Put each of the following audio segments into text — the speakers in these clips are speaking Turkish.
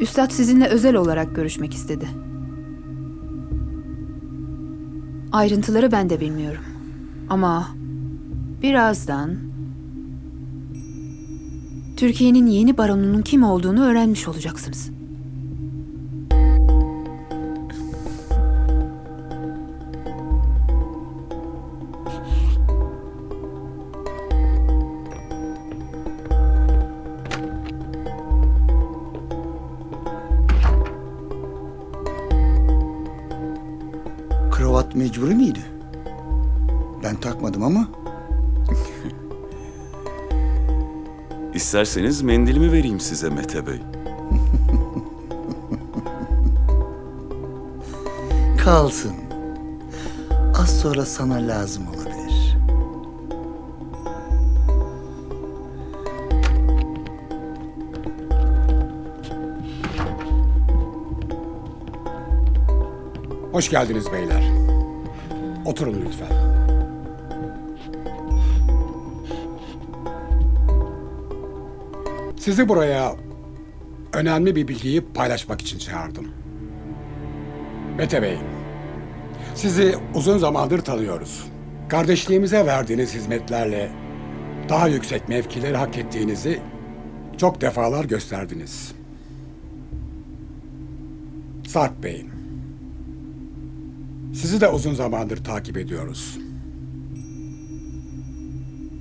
Üstad sizinle özel olarak görüşmek istedi. Ayrıntıları ben de bilmiyorum. Ama birazdan Türkiye'nin yeni baronunun kim olduğunu öğrenmiş olacaksınız. Mecburi miydi? Ben takmadım ama İsterseniz mendilimi vereyim size Mete Bey. kalsın. Az sonra sana lazım olabilir. Hoş geldiniz beyler. Oturun lütfen. Sizi buraya önemli bir bilgiyi paylaşmak için çağırdım. Mete Bey, sizi uzun zamandır tanıyoruz. Kardeşliğimize verdiğiniz hizmetlerle daha yüksek mevkileri hak ettiğinizi çok defalar gösterdiniz. Sarp Bey, sizi de uzun zamandır takip ediyoruz.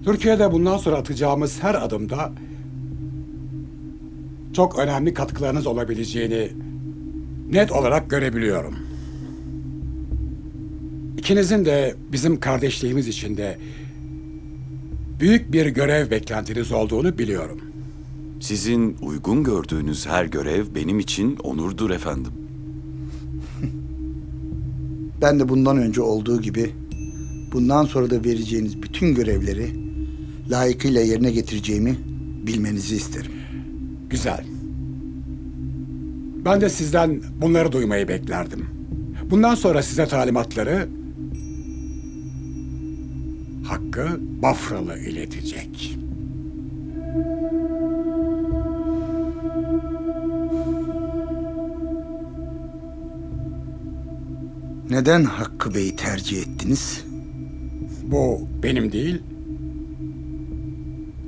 Türkiye'de bundan sonra atacağımız her adımda çok önemli katkılarınız olabileceğini net olarak görebiliyorum. İkinizin de bizim kardeşliğimiz içinde büyük bir görev beklentiniz olduğunu biliyorum. Sizin uygun gördüğünüz her görev benim için onurdur efendim. Ben de bundan önce olduğu gibi bundan sonra da vereceğiniz bütün görevleri layıkıyla yerine getireceğimi bilmenizi isterim. Güzel. Ben de sizden bunları duymayı beklerdim. Bundan sonra size talimatları Hakkı Bafralı iletecek. Neden Hakkı Bey'i tercih ettiniz? Bu benim değil,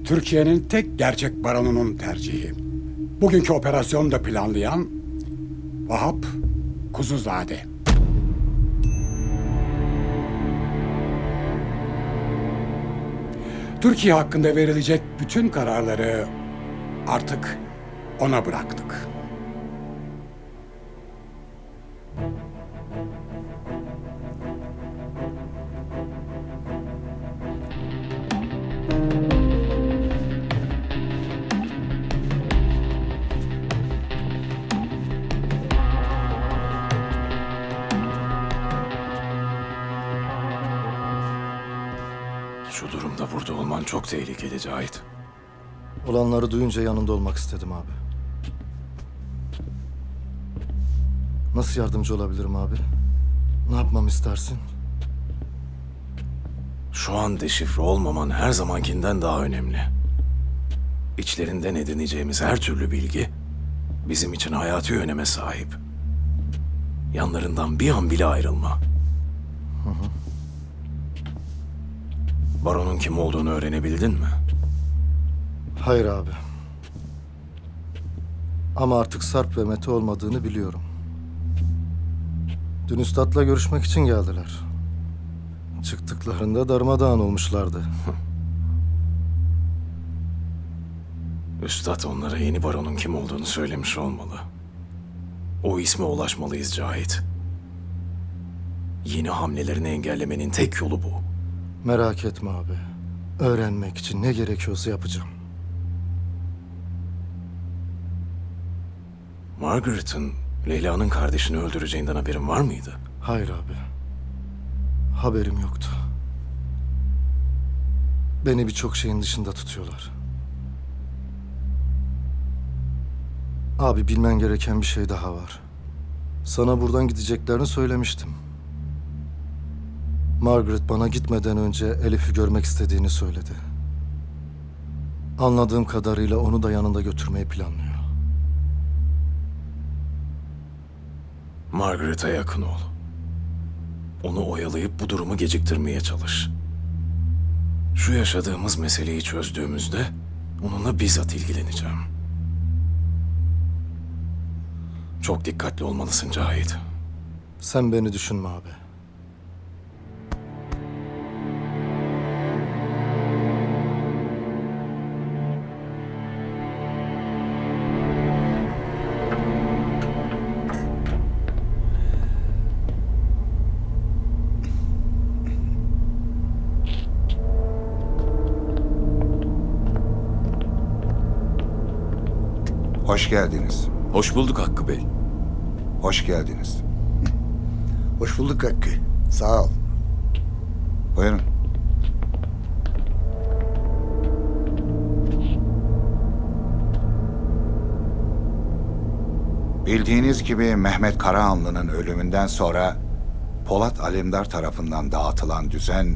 Türkiye'nin tek gerçek baronunun tercihi. Bugünkü operasyonu da planlayan Vahap Kuzuzade. Türkiye hakkında verilecek bütün kararları artık ona bıraktık. Şu durumda burada olman çok tehlikeli Cahit. Olanları duyunca yanında olmak istedim abi. Nasıl yardımcı olabilirim abi? Ne yapmamı istersin? Şu an deşifre olmaman her zamankinden daha önemli. İçlerinden edineceğimiz her türlü bilgi bizim için hayati öneme sahip. Yanlarından bir an bile ayrılma. Baron'un kim olduğunu öğrenebildin mi? Hayır abi. Ama artık Sarp ve Mete olmadığını biliyorum. Dün üstadla görüşmek için geldiler. Çıktıklarında darmadağın olmuşlardı. Üstad onlara yeni baronun kim olduğunu söylemiş olmalı. O isme ulaşmalıyız Cahit. Yeni hamlelerini engellemenin tek yolu bu. Merak etme abi. Öğrenmek için ne gerekiyorsa yapacağım. Margaret'ın Leyla'nın kardeşini öldüreceğinden haberin var mıydı? Hayır abi. Haberim yoktu. Beni birçok şeyin dışında tutuyorlar. Abi bilmen gereken bir şey daha var. Sana buradan gideceklerini söylemiştim. Margaret bana gitmeden önce Elif'i görmek istediğini söyledi. Anladığım kadarıyla onu da yanında götürmeyi planlıyor. Margaret'a yakın ol. Onu oyalayıp bu durumu geciktirmeye çalış. Şu yaşadığımız meseleyi çözdüğümüzde onunla bizzat ilgileneceğim. Çok dikkatli olmalısın Cahit. Sen beni düşünme abi. Hoş geldiniz. Hoş bulduk Hakkı Bey. Hoş geldiniz. Hoş bulduk Hakkı. Sağ ol. Buyurun. Bildiğiniz gibi Mehmet Karahanlı'nın ölümünden sonra Polat Alemdar tarafından dağıtılan düzen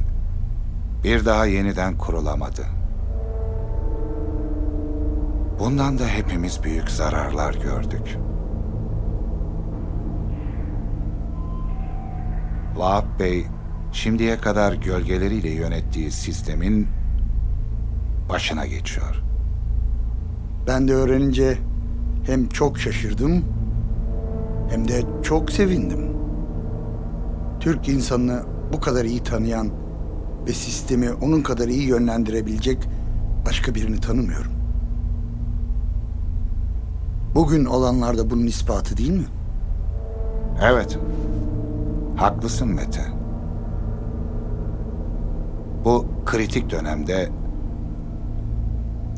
bir daha yeniden kurulamadı. Bundan da hepimiz büyük zararlar gördük. Vahap Bey şimdiye kadar gölgeleriyle yönettiği sistemin başına geçiyor. Ben de öğrenince hem çok şaşırdım hem de çok sevindim. Türk insanını bu kadar iyi tanıyan ve sistemi onun kadar iyi yönlendirebilecek başka birini tanımıyorum. Bugün olanlar da bunun ispatı değil mi? Evet. Haklısın Mete. Bu kritik dönemde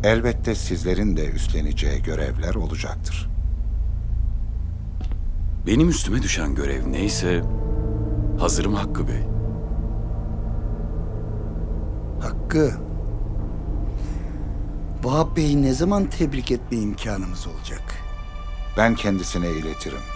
elbette sizlerin de üstleneceği görevler olacaktır. Benim üstüme düşen görev neyse hazırım Hakkı Bey. Hakkı. Vahap Bey'i ne zaman tebrik etme imkanımız olacak? Ben kendisine iletirim.